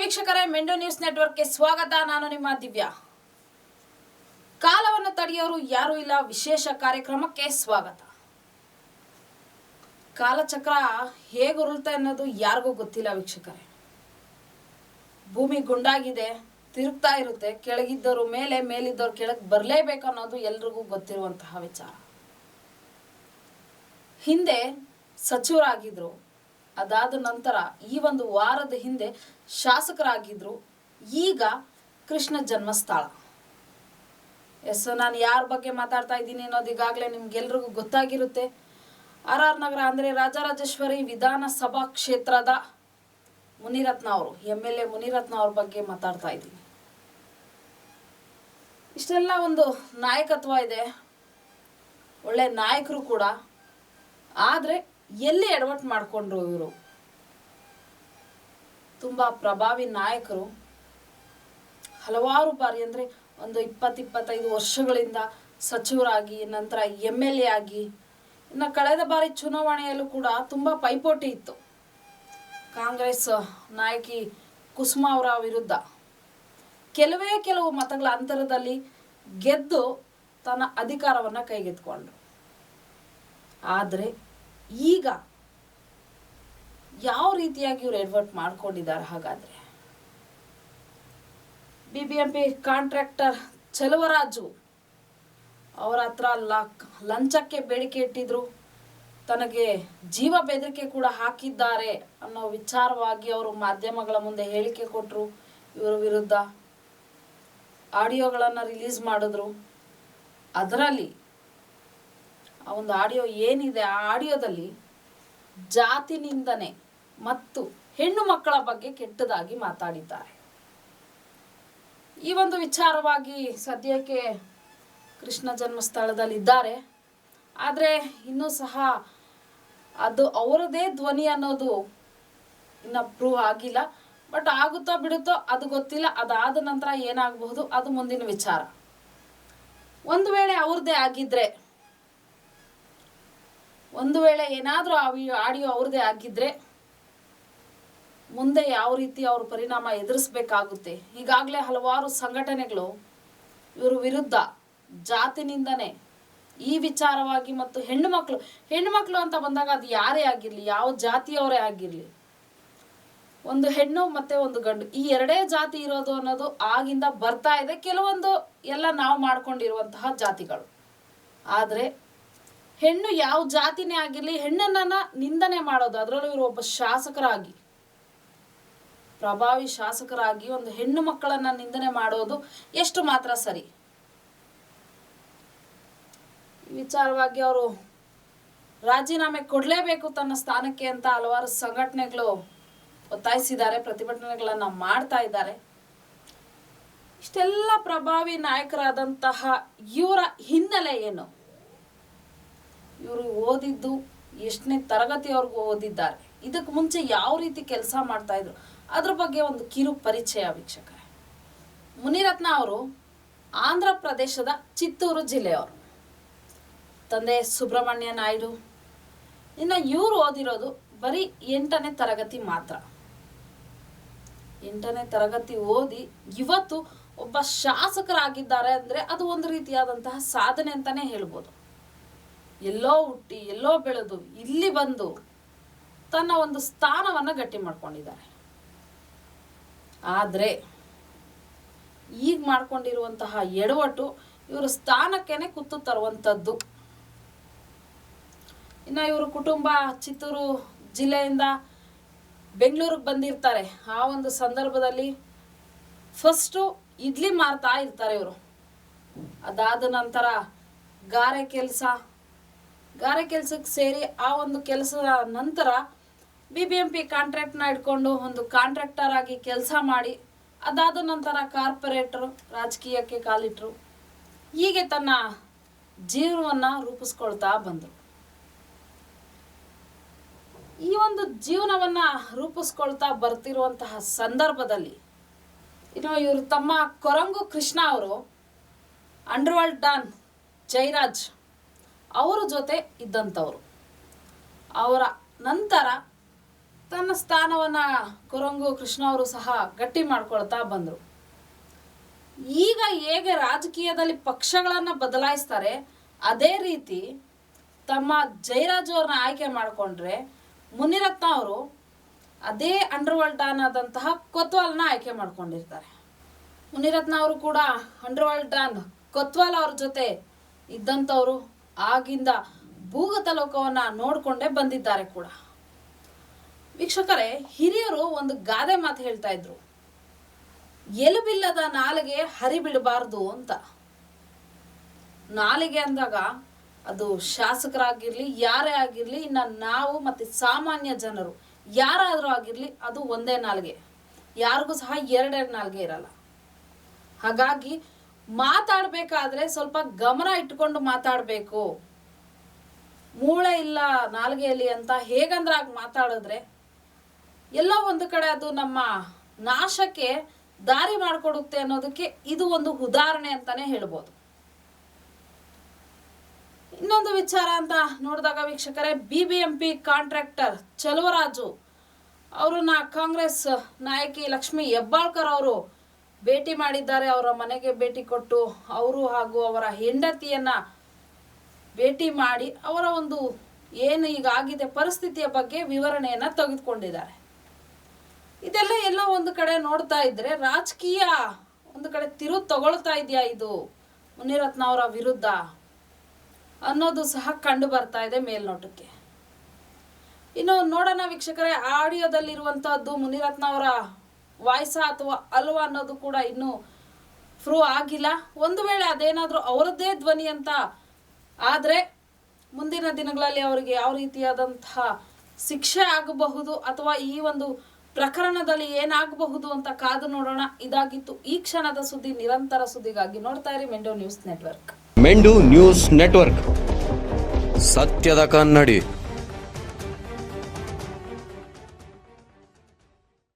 ವೀಕ್ಷಕರೇ, ಮೆಂಡೋ ನ್ಯೂಸ್ ನೆಟ್ವರ್ಕ್ಗೆ ಸ್ವಾಗತ. ನಾನು ನಿಮ್ಮ ದಿವ್ಯಾ. ಕಾಲವನ್ನು ತಡೆಯೋರು ಯಾರೂ ಇಲ್ಲ. ವಿಶೇಷ ಕಾರ್ಯಕ್ರಮಕ್ಕೆ ಸ್ವಾಗತ. ಕಾಲಚಕ್ರ ಹೇಗೆ ಉರುಳುತ್ತೆ ಅನ್ನೋದು ಯಾರಿಗೂ ಗೊತ್ತಿಲ್ಲ ವೀಕ್ಷಕರೇ. ಭೂಮಿ ಗುಂಡಾಗಿದೆ, ತಿರುಗ್ತಾ ಇರುತ್ತೆ. ಕೆಳಗಿದ್ದವರು ಮೇಲೆ, ಮೇಲಿದ್ದವ್ರು ಕೆಳಗೆ ಬರಲೇಬೇಕು ಅನ್ನೋದು ಎಲ್ರಿಗೂ ಗೊತ್ತಿರುವಂತಹ ವಿಚಾರ. ಹಿಂದೆ ಸಚಿವರಾಗಿದ್ರು ಅದಾದ ನಂತರ ಈ ಒಂದು ವಾರದ ಹಿಂದೆ ಶಾಸಕರಾಗಿದ್ರು. ಈಗ ಕೃಷ್ಣ ಜನ್ಮಸ್ಥಳ. ಎಸ್, ನಾನು ಯಾರ ಬಗ್ಗೆ ಮಾತಾಡ್ತಾ ಇದ್ದೀನಿ ಅನ್ನೋದು ಈಗಾಗಲೇ ನಿಮ್ಗೆಲ್ರಿಗೂ ಗೊತ್ತಾಗಿರುತ್ತೆ. ಆರ್ ಆರ್ ನಗರ ಅಂದರೆ ರಾಜರಾಜೇಶ್ವರಿ ವಿಧಾನಸಭಾ ಕ್ಷೇತ್ರದ ಮುನಿರತ್ನ ಅವರು ಎಂ ಎಲ್ ಎ ಮುನಿರತ್ನ ಅವ್ರ ಬಗ್ಗೆ ಮಾತಾಡ್ತಾ ಇದ್ದೀನಿ. ಇಷ್ಟೆಲ್ಲ ಒಂದು ನಾಯಕತ್ವ ಇದೆ. ಒಳ್ಳೆ ನಾಯಕರು ಕೂಡ. ಆದರೆ ಎಲ್ಲಿ ಎಡವಟ್ಟು ಮಾಡಿಕೊಂಡ್ರು ಇವರು? ತುಂಬ ಪ್ರಭಾವಿ ನಾಯಕರು. ಹಲವಾರು ಬಾರಿ ಅಂದರೆ ಒಂದು ಇಪ್ಪತ್ತು ಇಪ್ಪತ್ತೈದು ವರ್ಷಗಳಿಂದ ಸಚಿವರಾಗಿ, ನಂತರ ಎಂ ಎಲ್ ಎ ಆಗಿ, ಇನ್ನ ಕಳೆದ ಬಾರಿ ಚುನಾವಣೆಯಲ್ಲೂ ಕೂಡ ತುಂಬ ಪೈಪೋಟಿ ಇತ್ತು. ಕಾಂಗ್ರೆಸ್ ನಾಯಕಿ ಕುಸುಮಾ ಅವರ ವಿರುದ್ಧ. ಕೆಲವೇ ಕೆಲವು ಮತಗಳ ಅಂತರದಲ್ಲಿ ಗೆದ್ದು ತನ್ನ ಅಧಿಕಾರವನ್ನು ಕೈಗೆತ್ಕೊಂಡ್ರು ಆದರೆ ಈಗ ಯಾವ ರೀತಿಯಾಗಿ ಇವ್ರು ಎಡ್ವರ್ಟ್ ಮಾಡ್ಕೊಂಡಿದ್ದಾರೆ ಹಾಗಾದ್ರೆ? B B M P contractor Chaluvaraju, ಅವರ ಹತ್ರ ಲಂಚಕ್ಕೆ ಬೇಡಿಕೆ ಇಟ್ಟಿದ್ರು. ತನಗೆ ಜೀವ ಬೆದರಿಕೆ ಕೂಡ ಹಾಕಿದ್ದಾರೆ ಅನ್ನೋ ವಿಚಾರವಾಗಿ ಅವರು ಮಾಧ್ಯಮಗಳ ಮುಂದೆ ಹೇಳಿಕೆ ಕೊಟ್ಟರು ಇವರ ವಿರುದ್ಧ. ಆಡಿಯೋಗಳನ್ನು ರಿಲೀಸ್ ಮಾಡಿದ್ರು. ಅದರಲ್ಲಿ ಆ ಒಂದು ಆಡಿಯೋ ಏನಿದೆ, ಆ ಆಡಿಯೋದಲ್ಲಿ ಜಾತಿ ನಿಂದನೆ ಮತ್ತು ಹೆಣ್ಣು ಮಕ್ಕಳ ಬಗ್ಗೆ ಕೆಟ್ಟದಾಗಿ ಮಾತಾಡಿದ್ದಾರೆ. ಈ ಒಂದು ವಿಚಾರವಾಗಿ ಸದ್ಯಕ್ಕೆ ಕೃಷ್ಣ ಜನ್ಮಸ್ಥಳದಲ್ಲಿದ್ದಾರೆ. ಆದರೆ ಇನ್ನೂ ಸಹ ಅದು ಅವರದೇ ಧ್ವನಿ ಅನ್ನೋದು ಇನ್ನು ಪ್ರೂವ್ ಆಗಿಲ್ಲ. ಬಟ್ ಆಗುತ್ತೋ ಬಿಡುತ್ತೋ ಅದು ಗೊತ್ತಿಲ್ಲ. ಅದಾದ ನಂತರ ಏನಾಗಬಹುದು ಅದು ಮುಂದಿನ ವಿಚಾರ. ಒಂದು ವೇಳೆ ಅವ್ರದ್ದೇ ಆಗಿದ್ರೆ, ಒಂದು ವೇಳೆ ಏನಾದರೂ ಆಡಿಯೋ ಅವ್ರದ್ದೇ ಆಗಿದ್ರೆ ಮುಂದೆ ಯಾವ ರೀತಿ ಅವ್ರ ಪರಿಣಾಮ ಎದುರಿಸ್ಬೇಕಾಗುತ್ತೆ. ಈಗಾಗಲೇ ಹಲವಾರು ಸಂಘಟನೆಗಳು ಇವರ ವಿರುದ್ಧ ಜಾತಿನಿಂದನೇ ಈ ವಿಚಾರವಾಗಿ ಮತ್ತು ಹೆಣ್ಣು ಮಕ್ಕಳು ಹೆಣ್ಣು ಮಕ್ಕಳು ಅಂತ ಬಂದಾಗ ಅದು ಯಾರೇ ಆಗಿರಲಿ, ಯಾವ ಜಾತಿಯವರೇ ಆಗಿರಲಿ, ಒಂದು ಹೆಣ್ಣು ಮತ್ತೆ ಒಂದು ಗಂಡು, ಈ ಎರಡೇ ಜಾತಿ ಇರೋದು ಅನ್ನೋದು ಆಗಿಂದ ಬರ್ತಾ ಇದೆ ಕೆಲವೊಂದು ಎಲ್ಲ ನಾವು ಮಾಡ್ಕೊಂಡಿರುವಂತಹ ಜಾತಿಗಳು. ಆದರೆ ಹೆಣ್ಣು ಯಾವ ಜಾತಿನೇ ಆಗಿರಲಿ ಹೆಣ್ಣನ್ನ ನಿಂದನೆ ಮಾಡೋದು, ಅದರಲ್ಲೂ ಇವರು ಒಬ್ಬ ಶಾಸಕರಾಗಿ ಪ್ರಭಾವಿ ಶಾಸಕರಾಗಿ ಒಂದು ಹೆಣ್ಣು ಮಕ್ಕಳನ್ನ ನಿಂದನೆ ಮಾಡೋದು ಎಷ್ಟು ಮಾತ್ರ ಸರಿ. ವಿಚಾರವಾಗಿ ಅವರು ರಾಜೀನಾಮೆ ಕೊಡಲೇಬೇಕು ತನ್ನ ಸ್ಥಾನಕ್ಕೆ ಅಂತ ಹಲವಾರು ಸಂಘಟನೆಗಳು ಒತ್ತಾಯಿಸಿದ್ದಾರೆ, ಪ್ರತಿಭಟನೆಗಳನ್ನ ಮಾಡ್ತಾ ಇದ್ದಾರೆ. ಇಷ್ಟೆಲ್ಲ ಪ್ರಭಾವಿ ನಾಯಕರಾದಂತಹ ಇವರ ಹಿನ್ನೆಲೆ ಏನು? ಇವರು ಓದಿದ್ದು ಎಷ್ಟನೇ ತರಗತಿವರೆಗೂ ಓದಿದ್ದಾರೆ. ಇದಕ್ಕೆ ಮುಂಚೆ ಯಾವ ರೀತಿ ಕೆಲಸ ಮಾಡ್ತಾ ಇದ್ರು? ಅದ್ರ ಬಗ್ಗೆ ಒಂದು ಕಿರು ಪರಿಚಯ ವೀಕ್ಷಕರೇ. ಮುನಿರತ್ನ ಅವರು ಆಂಧ್ರ ಪ್ರದೇಶದ ಚಿತ್ತೂರು ಜಿಲ್ಲೆಯವರು. ತಂದೆ ಸುಬ್ರಹ್ಮಣ್ಯ ನಾಯ್ಡು. ಇನ್ನು ಇವರು ಓದಿರೋದು ಬರೀ ಎಂಟನೇ ತರಗತಿ ಮಾತ್ರ. ಎಂಟನೇ ತರಗತಿ ಓದಿ ಇವತ್ತು ಒಬ್ಬ ಶಾಸಕರಾಗಿದ್ದಾರೆ ಅಂದರೆ ಅದು ಒಂದು ರೀತಿಯಾದಂತಹ ಸಾಧನೆ ಅಂತಲೇ ಹೇಳ್ಬೋದು. ಎಲ್ಲೋ ಹುಟ್ಟಿ ಎಲ್ಲೋ ಬೆಳೆದು ಇಲ್ಲಿ ಬಂದು ತನ್ನ ಒಂದು ಸ್ಥಾನವನ್ನು ಗಟ್ಟಿ ಮಾಡ್ಕೊಂಡಿದ್ದಾರೆ. ಆದರೆ ಈಗ ಮಾಡ್ಕೊಂಡಿರುವಂತಹ ಎಡವಟ್ಟು ಇವರು ಸ್ಥಾನಕ್ಕೇನೆ ಕುತ್ತು ತರುವಂಥದ್ದು. ಇನ್ನು ಇವರು ಕುಟುಂಬ ಚಿತ್ತೂರು ಜಿಲ್ಲೆಯಿಂದ ಬೆಂಗಳೂರಿಗೆ ಬಂದಿರ್ತಾರೆ. ಆ ಒಂದು ಸಂದರ್ಭದಲ್ಲಿ ಫಸ್ಟು ಇಡ್ಲಿ ಮಾರ್ತಾ ಇರ್ತಾರೆ ಇವರು. ಅದಾದ ನಂತರ ಗಾರೆ ಕೆಲಸ. ಗಾರೆ ಕೆಲಸಕ್ಕೆ ಸೇರಿ ಆ ಒಂದು ಕೆಲಸದ ನಂತರ ಬಿ ಬಿ ಎಂ ಪಿ ಕಾಂಟ್ರಾಕ್ಟ್ನ ಇಟ್ಕೊಂಡು ಒಂದು ಕಾಂಟ್ರಾಕ್ಟರ್ ಆಗಿ ಕೆಲಸ ಮಾಡಿ, ಅದಾದ ನಂತರ ಕಾರ್ಪೊರೇಟ್ರು ರಾಜಕೀಯಕ್ಕೆ ಕಾಲಿಟ್ಟರು ಹೀಗೆ ತನ್ನ ಜೀವನವನ್ನು ರೂಪಿಸ್ಕೊಳ್ತಾ ಬಂದರು. ಈ ಒಂದು ಜೀವನವನ್ನ ರೂಪಿಸ್ಕೊಳ್ತಾ ಬರ್ತಿರುವಂತಹ ಸಂದರ್ಭದಲ್ಲಿ, ಇನ್ನು ಇವರು ತಮ್ಮ ಕೊರಂಗು ಕೃಷ್ಣ ಅವರು, ಅಂಡರ್ವರ್ಲ್ಡ್ ಡಾನ್ ಜೈರಾಜ್ ಅವರ ಜೊತೆ ಇದ್ದಂಥವ್ರು. ಅವರ ನಂತರ ತನ್ನ ಸ್ಥಾನವನ್ನ ಕೊರಂಗು ಕೃಷ್ಣ ಅವರು ಸಹ ಗಟ್ಟಿ ಮಾಡ್ಕೊಳ್ತಾ ಬಂದರು. ಈಗ ಹೇಗೆ ರಾಜಕೀಯದಲ್ಲಿ ಪಕ್ಷಗಳನ್ನು ಬದಲಾಯಿಸ್ತಾರೆ, ಅದೇ ರೀತಿ ತಮ್ಮ ಜಯರಾಜು ಅವ್ರನ್ನ ಆಯ್ಕೆ ಮಾಡಿಕೊಂಡ್ರೆ ಮುನಿರತ್ನ ಅವರು ಅದೇ ಅಂಡರ್ವರ್ಲ್ಡ್ ಡಾನ್ ಆದಂತಹ ಕೊತ್ವಾಲ್ನ ಆಯ್ಕೆ ಮಾಡ್ಕೊಂಡಿರ್ತಾರೆ. ಮುನಿರತ್ನ ಅವರು ಕೂಡ ಅಂಡರ್ವರ್ಲ್ಡ್ ಡಾನ್ ಕೊತ್ವಾಲ್ ಅವ್ರ ಜೊತೆ ಇದ್ದಂಥವ್ರು ಆಗಿಂದ ಭೂಗತ ಲೋಕವನ್ನ ನೋಡ್ಕೊಂಡೇ ಬಂದಿದ್ದಾರೆ ಕೂಡ. ವೀಕ್ಷಕರೇ, ಹಿರಿಯರು ಒಂದು ಗಾದೆ ಮಾತು ಹೇಳ್ತಾ ಇದ್ರು. ಎಲುಬಿಲ್ಲದ ನಾಲಿಗೆ ಹರಿಬಿಡಬಾರ್ದು ಅಂತ. ನಾಲಿಗೆ ಅಂದಾಗ ಅದು ಶಾಸಕರಾಗಿರ್ಲಿ, ಯಾರೇ ಆಗಿರ್ಲಿ, ಇನ್ನ ನಾವು ಮತ್ತೆ ಸಾಮಾನ್ಯ ಜನರು, ಯಾರಾದರೂ ಆಗಿರ್ಲಿ, ಅದು ಒಂದೇ ನಾಲ್ಗೆ. ಯಾರಿಗೂ ಸಹ ಎರಡೆರಡು ನಾಲ್ಗೆ ಇರಲ್ಲ. ಹಾಗಾಗಿ ಮಾತಾಡಬೇಕಾದ್ರೆ ಸ್ವಲ್ಪ ಗಮನ ಇಟ್ಕೊಂಡು ಮಾತಾಡಬೇಕು. ಮೂಳೆ ಇಲ್ಲ ನಾಲ್ಗೆಯಲ್ಲಿ ಅಂತ ಹೇಗಂದ್ರೆ ಆಗ ಮಾತಾಡಿದ್ರೆ ಎಲ್ಲೋ ಒಂದು ಕಡೆ ಅದು ನಮ್ಮ ನಾಶಕ್ಕೆ ದಾರಿ ಮಾಡಿಕೊಡುತ್ತೆ ಅನ್ನೋದಕ್ಕೆ ಇದು ಒಂದು ಉದಾಹರಣೆ ಅಂತಾನೆ ಹೇಳ್ಬೋದು. ಇನ್ನೊಂದು ವಿಚಾರ ಅಂತ ನೋಡಿದಾಗ ವೀಕ್ಷಕರೇ B B M P contractor Chaluvaraju, ಅವ್ರನ್ನ ಕಾಂಗ್ರೆಸ್ ನಾಯಕಿ ಲಕ್ಷ್ಮಿ ಹೆಬ್ಬಾಳ್ಕರ್ ಅವರು ಭೇಟಿ ಮಾಡಿದ್ದಾರೆ. ಅವರ ಮನೆಗೆ ಭೇಟಿ ಕೊಟ್ಟು ಅವರು ಹಾಗೂ ಅವರ ಹೆಂಡತಿಯನ್ನ ಭೇಟಿ ಮಾಡಿ ಅವರ ಒಂದು ಏನು ಈಗ ಆಗಿದೆ ಪರಿಸ್ಥಿತಿಯ ಬಗ್ಗೆ ವಿವರಣೆಯನ್ನ ತೆಗೆದುಕೊಂಡಿದ್ದಾರೆ. ಇದೆಲ್ಲ ಎಲ್ಲ ಒಂದು ಕಡೆ ನೋಡ್ತಾ ಇದ್ರೆ ರಾಜಕೀಯ ಒಂದು ಕಡೆ ತಿರು ತಗೊಳ್ತಾ ಇದೆಯಾ ಇದು ಮುನಿರತ್ನ ಅವರ ವಿರುದ್ಧ ಅನ್ನೋದು ಸಹ ಕಂಡು ಬರ್ತಾ ಇದೆ ಮೇಲ್ನೋಟಕ್ಕೆ. ಇನ್ನು ನೋಡೋಣ ವೀಕ್ಷಕರೇ ಆಡಿಯೋದಲ್ಲಿರುವಂತಹದ್ದು ಮುನಿರತ್ನ ಅವರ ವಾಯ್ಸ ಅಥವಾ ಅಲ್ವಾ ಅನ್ನೋದು ಕೂಡ ಇನ್ನೂ ಪ್ರೂವ್ ಆಗಿಲ್ಲ. ಒಂದು ವೇಳೆ ಅದೇನಾದರೂ ಅವರದ್ದೇ ಧ್ವನಿ ಅಂತ ಆದ್ರೆ ಮುಂದಿನ ದಿನಗಳಲ್ಲಿ ಅವರಿಗೆ ಯಾವ ರೀತಿಯಾದಂತಹ ಶಿಕ್ಷೆ ಆಗಬಹುದು ಅಥವಾ ಈ ಒಂದು ಪ್ರಕರಣದಲ್ಲಿ ಏನಾಗಬಹುದು ಅಂತ ಕಾದು ನೋಡೋಣ. ಇದಾಗಿತ್ತು ಈ ಕ್ಷಣದ ಸುದ್ದಿ ನಿರಂತರ ಸುದ್ದಿಗಾಗಿ ನೋಡ್ತಾ ಇರಿ ಮೆಂಡೋ ನ್ಯೂಸ್ ನೆಟ್ವರ್ಕ್. ಮೆಂಡು news network. ಸತ್ಯದ ಕನ್ನಡಿ.